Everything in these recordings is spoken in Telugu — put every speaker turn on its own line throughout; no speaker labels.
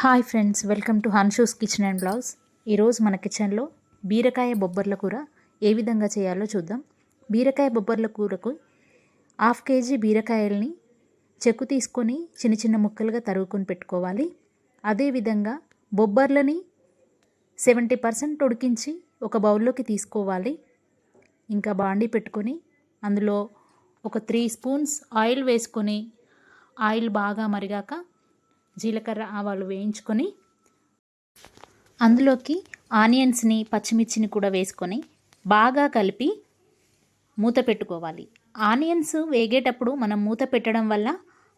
Hi friends welcome to Hanshu's kitchen and blouse ఈరోజు మన కిచెన్లో బీరకాయ బొబ్బర్ల కూర ఏ విధంగా చేయాలో చూద్దాం. బీరకాయ బొబ్బర్ల కూరకు హాఫ్ కేజీ బీరకాయల్ని చెక్కు తీసుకొని చిన్న చిన్న ముక్కలుగా తరుగుకొని పెట్టుకోవాలి. అదేవిధంగా బొబ్బర్లని సెవెంటీ పర్సెంట్ ఉడికించి ఒక బౌల్లోకి తీసుకోవాలి. ఇంకా బాండి పెట్టుకొని అందులో ఒక త్రీ స్పూన్స్ ఆయిల్ వేసుకొని ఆయిల్ బాగా మరిగాక జీలకర్ర ఆవాలు వేయించుకొని అందులోకి ఆనియన్స్ని పచ్చిమిర్చిని కూడా వేసుకొని బాగా కలిపి మూత పెట్టుకోవాలి. ఆనియన్స్ వేగేటప్పుడు మనం మూత పెట్టడం వల్ల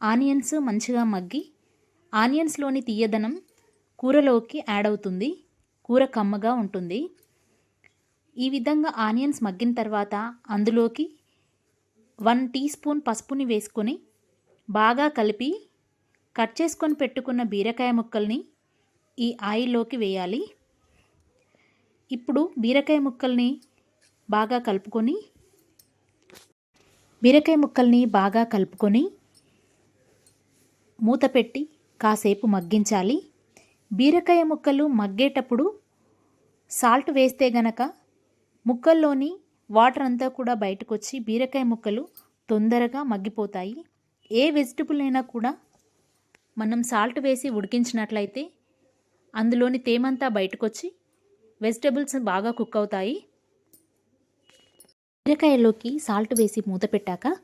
ఆనియన్స్ మంచిగా మగ్గి ఆనియన్స్లోని తీయదనం కూరలోకి యాడ్ అవుతుంది కూర కమ్మగా ఉంటుంది. ఈ విధంగా ఆనియన్స్ మగ్గిన తర్వాత అందులోకి వన్ టీ స్పూన్ పసుపుని వేసుకొని బాగా కలిపి కట్ చేసుకొని పెట్టుకున్న బీరకాయ ముక్కల్ని ఈ ఆయిల్లోకి వేయాలి. ఇప్పుడు బీరకాయ ముక్కల్ని బాగా కలుపుకొని బీరకాయ ముక్కల్ని బాగా కలుపుకొని మూత పెట్టి కాసేపు మగ్గించాలి. బీరకాయ ముక్కలు మగ్గేటప్పుడు సాల్ట్ వేస్తే గనక ముక్కల్లోని వాటర్ అంతా కూడా బయటకు వచ్చి బీరకాయ ముక్కలు తొందరగా మగ్గిపోతాయి. ఏ వెజిటబుల్ అయినా కూడా మనం సాల్ట్ వేసి ఉడికించినట్లయితే అందులోని తేమంతా బయటకొచ్చి వెజిటబుల్స్ బాగా కుక్ అవుతాయి. బీరకాయలోకి సాల్ట్ వేసి మూత పెట్టాక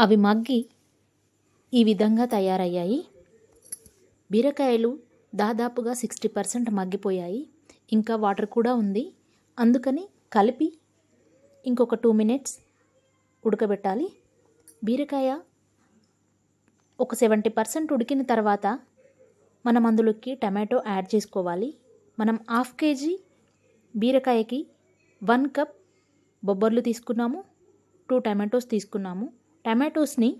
అవి మగ్గి ఈ విధంగా తయారయ్యాయి. బీరకాయలు దాదాపుగా సిక్స్టీ పర్సెంట్ మగ్గిపోయాయి. ఇంకా వాటర్ కూడా ఉంది. అందుకని కలిపి ఇంకొక టూ మినిట్స్ ఉడకబెట్టాలి. బీరకాయ ఒక సెవెంటీ పర్సెంట్ ఉడికిన తర్వాత మనం అందులోకి టమాటో యాడ్ చేసుకోవాలి. మనం హాఫ్ కేజీ బీరకాయకి వన్ కప్ బొబ్బర్లు తీసుకున్నాము టూ టమాటోస్ తీసుకున్నాము. టమాటోస్ని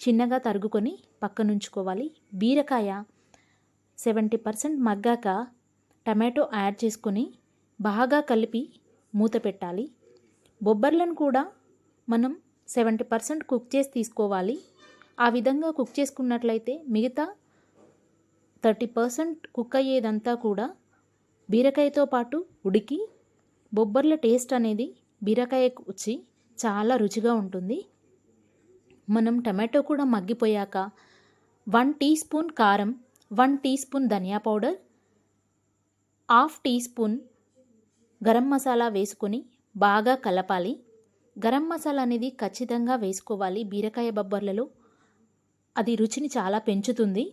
చిన్నగా తరుగుకొని పక్కన ఉంచుకోవాలి. బీరకాయ సెవెంటీ పర్సెంట్ మగ్గాక టమాటో యాడ్ చేసుకొని బాగా కలిపి మూత పెట్టాలి. బొబ్బర్లను కూడా మనం సెవెంటీ పర్సెంట్ కుక్ చేసి తీసుకోవాలి. ఆ విధంగా కుక్ చేసుకున్నట్లయితే మిగతా థర్టీ పర్సెంట్ కుక్ అయ్యేదంతా కూడా బీరకాయతో పాటు ఉడికి బొబ్బర్ల టేస్ట్ అనేది బీరకాయ వచ్చి చాలా రుచిగా ఉంటుంది. మనం టమాటో కూడా మగ్గిపోయాక వన్ టీ స్పూన్ కారం వన్ టీ స్పూన్ ధనియా powder half teaspoon garam masala వేసుకొని బాగా కలపాలి. గరం మసాలా అనేది ఖచ్చితంగా వేసుకోవాలి బీరకాయ బొబ్బర్లలో. అది రుచిని చాలా పెంచుతుంది.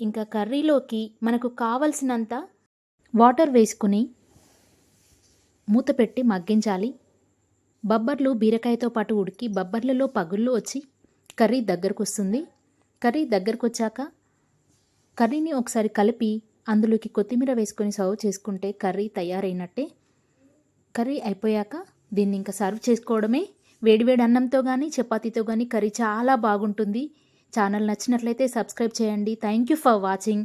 ఇంకా కర్రీలోకి మనకు కావలసినంత వాటర్ వేసుకుని మూత పెట్టి మగ్గించాలి. బబ్బర్లు బీరకాయతో పాటు ఉడికి బబ్బర్లలో పగుళ్ళు వచ్చి కర్రీ దగ్గరకు వస్తుంది కర్రీ దగ్గరకు వచ్చాక కర్రీని ఒకసారి కలిపి అందులోకి కొత్తిమీర వేసుకొని సర్వ్ చేసుకుంటే కర్రీ తయారైనట్టే. కర్రీ అయిపోయాక దీన్ని ఇంకా సర్వ్ చేసుకోవడమే. వేడివేడి అన్నంతో కానీ చపాతీతో కానీ కర్రీ చాలా బాగుంటుంది. ఛానల్ నచ్చినట్లయితే సబ్స్క్రైబ్ చేయండి. Thank you for watching